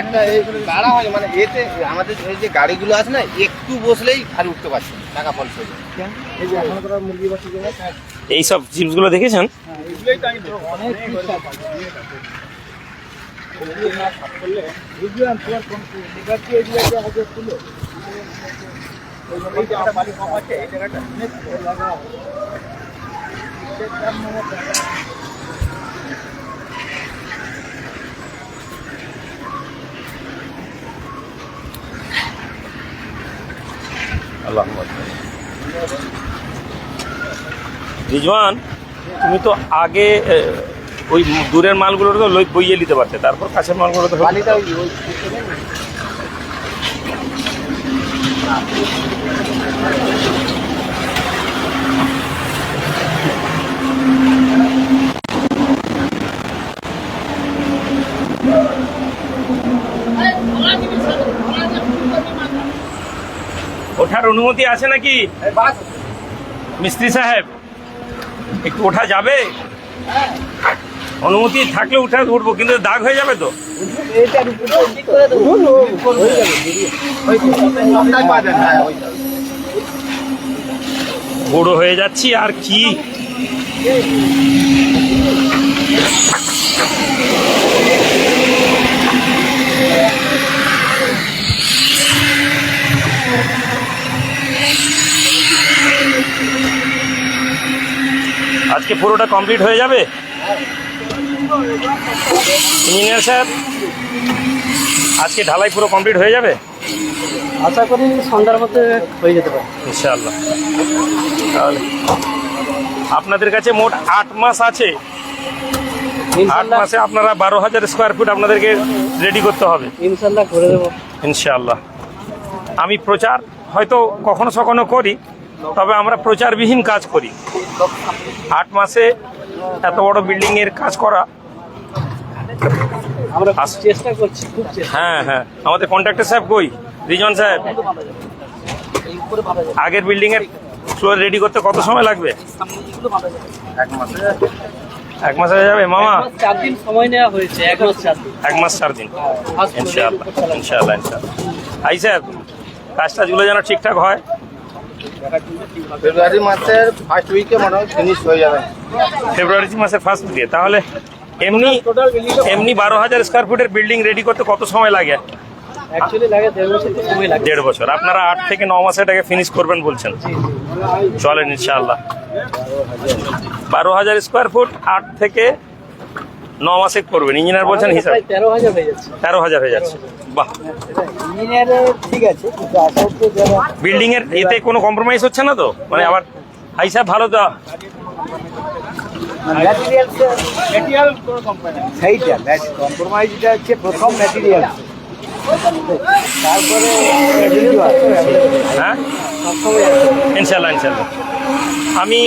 একটা দাঁড়া হয় মানে এতে আমাদের এই যে গাড়িগুলো আছে না একটু বসলেই আর উঠতে পারছে টাকা ফলস হয়ে এই সব জিনিসগুলো দেখেছেন? অনেক পিস আছে। এগুলো না সাফ করলে, বুঝলাম, তোমার কোন- এবার কি এই জায়গাটা আগে ছিল? এই জায়গাটা বালি কম আছে, এই জায়গাটা অনেক লাগা। এটার দাম মানে টাকা। আল্লাহ রিজওয়ান তুমি তো আগে ওই দূরের মালগুলো তো লই- বইয়ে নিতে পারতে তারপর কাছের মালগুলো তো ওই অনুমতি আছে নাকি? মিস্ত্রি সাহেব, একটু ওঠা যাবে? অনুমতি থাকলে উঠে উঠবো, কিন্তু দাগ হয়ে যাবে তো। বড় হয়ে যাচ্ছি, আর কি? আজকে পুরোটা কমপ্লিট হয়ে যাবে? ইঞ্জিনিয়ার স্যার আজকে ঢালাই পুরো কমপ্লিট হয়ে যাবে? আশা করি সন্ধ্যার মধ্যে হয়ে যেতে পারে। ইনশাআল্লাহ। তাহলে আপনাদের কাছে মোট আট মাস আছে। আট মাসে আপনারা বারো হাজার স্কোয়ার ফুট আপনাদেরকে রেডি করতে হবে। ইনশাল্লাহ করে দেবো। ইনশাআল্লাহ। আমি প্রচার হয়তো কখনো সখনো করি তবে আমরা প্রচারবিহীন কাজ করি। আট মাসে এত বড় বিল্ডিং এর কাজ করা। আমরা চেষ্টা করছি হ্যাঁ হ্যাঁ। আমাদের কন্ট্রাক্টর সাহেব কই? রিজন সাহেব। আগের বিল্ডিং এর ফ্লোর রেডি করতে কত সময় লাগবে? এক মাসে এক মাস হয়ে যাবে? মামা। এক মাস চার দিন সময় নেওয়া হয়েছে এক মাস চার দিন। এক মাস চার দিন। ইনশাআল্লাহ ইনশাআল্লাহ ইনশাআল্লাহ। আই স্যার কাজ টাজগুলো যেন ঠিকঠাক হয়। ফেব্রুয়ারি মাসের ফার্স্ট উইকে মোটামুটি ফিনিশ হয়ে যাবে। ফেব্রুয়ারি মাসের ফার্স্ট উইকে তাহলে এমনি এমনি বারো হাজার স্কোয়ার ফুটের বিল্ডিং রেডি করতে কত সময় লাগে? দেড় বছর আপনারা আট থেকে ন মাসে এটাকে ফিনিশ করবেন বলছেন। চলেন ইনশাআল্লাহ। বারো হাজার স্কোয়ার ফুট আট থেকে ন মাসে করবেন। ইঞ্জিনিয়ার বলছেন হিসাব। তেরো হাজার হয়ে যাচ্ছে। তেরো হাজার হয়ে যাচ্ছে। বাহ। ইঞ্জিনিয়ারের ঠিক আছে কিন্তু আসল তো যারা বিল্ডিং এর এতে কোনো কম্প্রোমাইজ হচ্ছে না তো? মানে আবার হিসাব ভালো তো কম্প্রোমাইজটা হচ্ছে প্রথম ম্যাটেরিয়াল তারপরে হ্যাঁ? ইনশাল্লাহ ইনশাল্লাহ আমি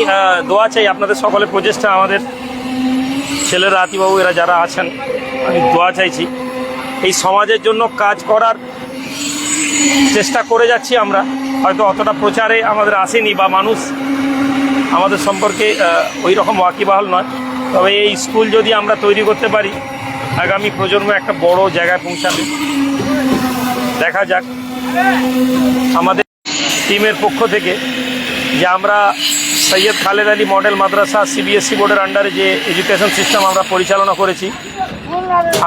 দোয়া চাই আপনাদের সকলের প্রচেষ্টা আমাদের ছেলেরা, আতিবাবু, এরা যারা আছেন, আমি দোয়া চাইছি, এই সমাজের জন্য কাজ করার চেষ্টা করে যাচ্ছি আমরা। হয়তো অতটা প্রচারে আমাদের আসেনি বা মানুষ আমাদের সম্পর্কে ওই রকম ওয়াকিবাহাল নয়। তবে এই স্কুল যদি আমরা তৈরি করতে পারি, আগামী প্রজন্ম একটা বড় জায়গায় পৌঁছাবে। দেখা যাক। আমাদের টিমের পক্ষ থেকে যে আমরা সৈয়দ খালেদ আলী মডেল মাদ্রাসা সিবিএসসি বোর্ডের আন্ডারে যে এডুকেশন সিস্টেম আমরা পরিচালনা করেছি।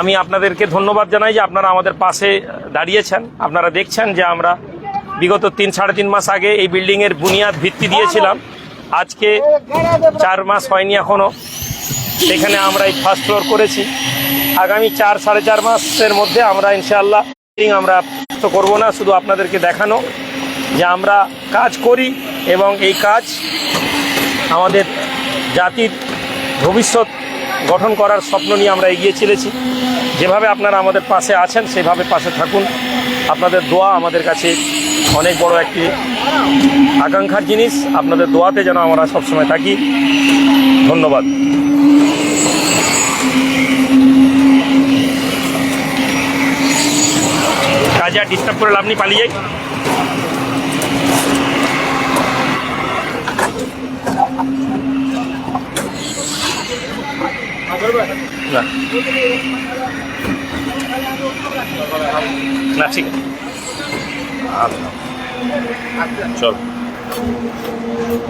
আমি আপনাদেরকে ধন্যবাদ জানাই যে আপনারা আমাদের পাশে দাঁড়িয়েছেন। আপনারা দেখছেন যে আমরা বিগত তিন, সাড়ে তিন মাস আগে এই বিল্ডিংয়ের বুনিয়াদ ভিত্তি দিয়েছিলাম। আজকে চার মাস হয়নি এখনও সেখানে আমরা এই ফার্স্ট ফ্লোর করেছি। আগামী চার, সাড়ে চার মাসের মধ্যে আমরা ইনশাআল্লাহ আমরা করব না, শুধু আপনাদেরকে দেখানো। যে আমরা কাজ করি এবং এই কাজ আমাদের জাতির ভবিষ্যৎ গঠন করার স্বপ্ন নিয়ে আমরা এগিয়ে চলেছি। যেভাবে আপনারা আমাদের পাশে আছেন, সেভাবে পাশে থাকুন। আপনাদের দোয়া আমাদের কাছে অনেক বড় একটি আকাঙ্ক্ষার জিনিস। আপনাদের দোয়াতে যেন আমরা সবসময় থাকি। ধন্যবাদ। কাজে আর ডিস্টার্ব করে লাভ নেই, পালিয়ে যাই। না, ঠিক আচ্ছা। চল।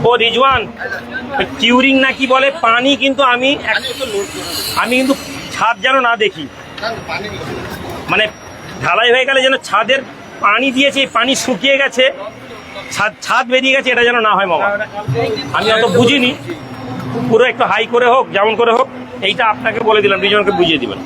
ও, রিজওয়ান টিউরিং না কি বলে? পানি কিন্তু আমি আমি কিন্তু ছাদ যেন না দেখি। মানে ঢালাই হয়ে গেলে যেন ছাদের পানি দিয়েছে পানি শুকিয়ে গেছে, ছাদ ছাদ বেরিয়ে গেছে, এটা যেন না হয় মামা। আমি অত বুঝিনি। পুরো একটু হাই করে হোক, যেমন করে হোক। এইটা আপনাকে বলে দিলাম দুজনকে বুঝিয়ে দিবেন।